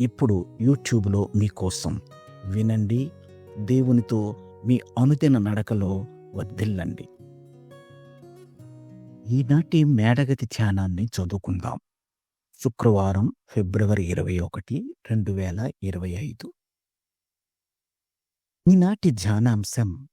ఇప్పుడు యూట్యూబ్లో మీకోసం వినండి దేవునితో మీ అనుదిన నడకలో వర్ధిల్లండి. ఈనాటి మేడగతి ధ్యానాన్ని చదువుకుందాం. శుక్రవారం ఫిబ్రవరి ఇరవై ఒకటి రెండు వేల ఇరవై ఐదు. ఈనాటి ధ్యానాంశం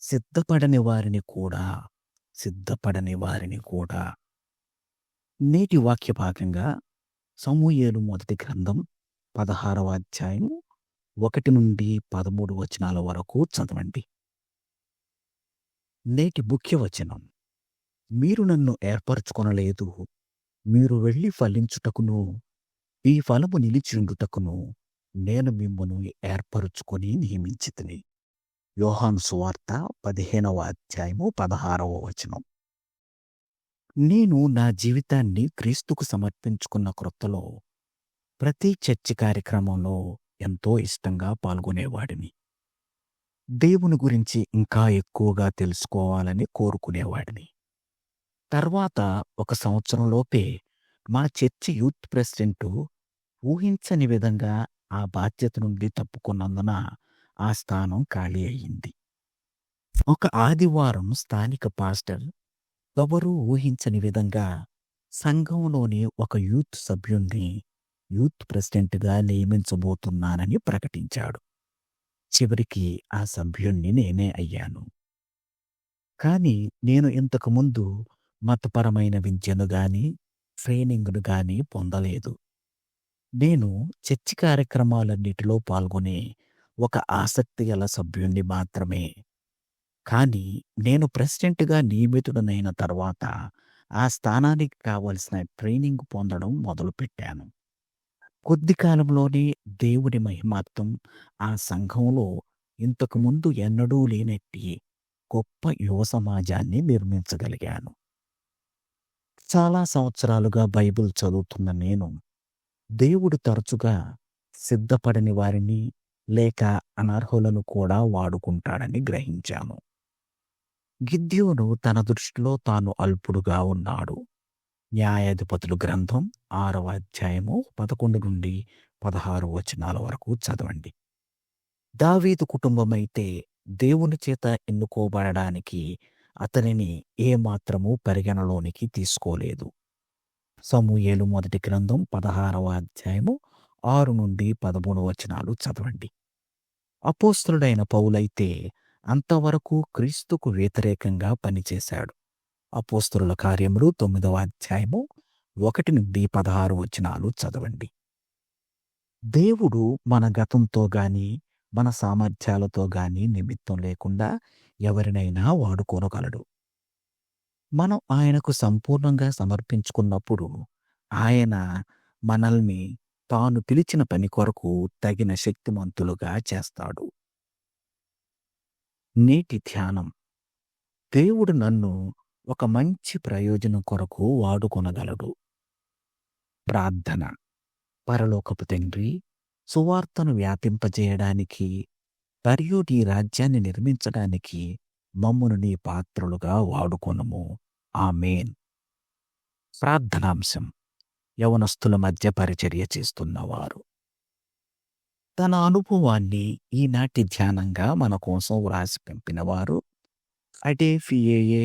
సిద్ధపడని వారిని కూడా సిద్ధపడని వారిని కూడా. నేటి వాక్య భాగంగా సమూయేలు మొదటి గ్రంథం పదహారవ అధ్యాయం ఒకటి నుండి పదమూడు వచనాల వరకు చదవండి. నేటి ముఖ్య వచనం మీరు నన్ను ఏర్పరచుకొనలేదు. మీరు వెళ్ళి ఫలించుటకును ఈ ఫలము నిలిచిండుటకును నేను మిమ్మను ఏర్పరుచుకొని నియమించితిని. యోహాను సువార్త పదిహేనవ అధ్యాయము పదహారవ వచనం. నేను నా జీవితాన్ని క్రీస్తుకు సమర్పించుకున్న క్రొత్తలో ప్రతి చర్చి కార్యక్రమంలో ఎంతో ఇష్టంగా పాల్గొనేవాడిని. దేవుని గురించి ఇంకా ఎక్కువగా తెలుసుకోవాలని కోరుకునేవాడిని. తర్వాత ఒక సంవత్సరంలోపే మా చర్చి యూత్ ప్రెసిడెంట్ ఊహించని విధంగా ఆ బాధ్యత నుండి తప్పుకున్నందున ఆ స్థానం ఖాళీ అయ్యింది. ఒక ఆదివారం స్థానిక పాస్టర్ ఎవరూ ఊహించని విధంగా సంఘంలోని ఒక యూత్ సభ్యుణ్ణి యూత్ ప్రెసిడెంట్గా నియమించబోతున్నానని ప్రకటించాడు. చివరికి ఆ సభ్యుణ్ణి నేనే అయ్యాను. కానీ నేను ఇంతకుముందు మతపరమైన విద్యను గాని ట్రైనింగ్ను గాని పొందలేదు. నేను చర్చి కార్యక్రమాలన్నిటిలో పాల్గొనే ఒక ఆసక్తి గల సభ్యుణ్ణి మాత్రమే. కానీ నేను ప్రెసిడెంట్గా నియమితుడనైన తర్వాత ఆ స్థానానికి కావలసిన ట్రైనింగ్ పొందడం మొదలుపెట్టాను. కొద్ది కాలంలోనే దేవుని మహిమార్థం ఆ సంఘంలో ఇంతకుముందు ఎన్నడూ లేనట్టి గొప్ప యువ సమాజాన్ని నిర్మించగలిగాను. చాలా సంవత్సరాలుగా బైబిల్ చదువుతున్న నేను దేవుడు తరచుగా సిద్ధపడని వారిని లేక అనర్హులను కూడా వాడుకుంటాడని గ్రహించాను. గిద్యోను తన దృష్టిలో తాను అల్పుడుగా ఉన్నాడు. న్యాయాధిపతులు గ్రంథం ఆరవ అధ్యాయము పదకొండు నుండి పదహారు వచనాల వరకు చదవండి. దావీదు కుటుంబమైతే దేవుని చేత ఎన్నుకోబడడానికి అతనిని ఏమాత్రము పరిగణలోనికి తీసుకోలేదు. సమూయేలు మొదటి గ్రంథం పదహారవ అధ్యాయము ఆరు నుండి పదమూడు వచనాలు చదవండి. అపోస్తుడైన పౌలైతే అంతవరకు క్రీస్తుకు వ్యతిరేకంగా పనిచేశాడు. అపోస్తుల కార్యములు తొమ్మిదవ అధ్యాయము ఒకటి నుండి పదహారు వచనాలు చదవండి. దేవుడు మన గతంతో గాని మన సామర్థ్యాలతో గాని నిమిత్తం లేకుండా ఎవరినైనా వాడుకోనగలడు. మనం ఆయనకు సంపూర్ణంగా సమర్పించుకున్నప్పుడు ఆయన మనల్ని తాను పిలిచిన పని కొరకు తగిన శక్తిమంతులుగా చేస్తాడు. నేటి ధ్యానం. దేవుడు నన్ను ఒక మంచి ప్రయోజనం కొరకు వాడుకొనగలడు. ప్రార్థన. పరలోకపు తండ్రి సువార్తను వ్యాపింపజేయడానికి మరియు నీ రాజ్యాన్ని నిర్మించడానికి మమ్మును నీ పాత్రలుగా వాడుకొనము. ఆమెన్. ప్రార్థనాంశం. యవనస్తుల మధ్య పరిచర్య చేస్తున్నవారు తన అనుభవాన్ని ఈనాటి ధ్యానంగా మన కోసం వ్రాసి పంపినవారు Adefiyeye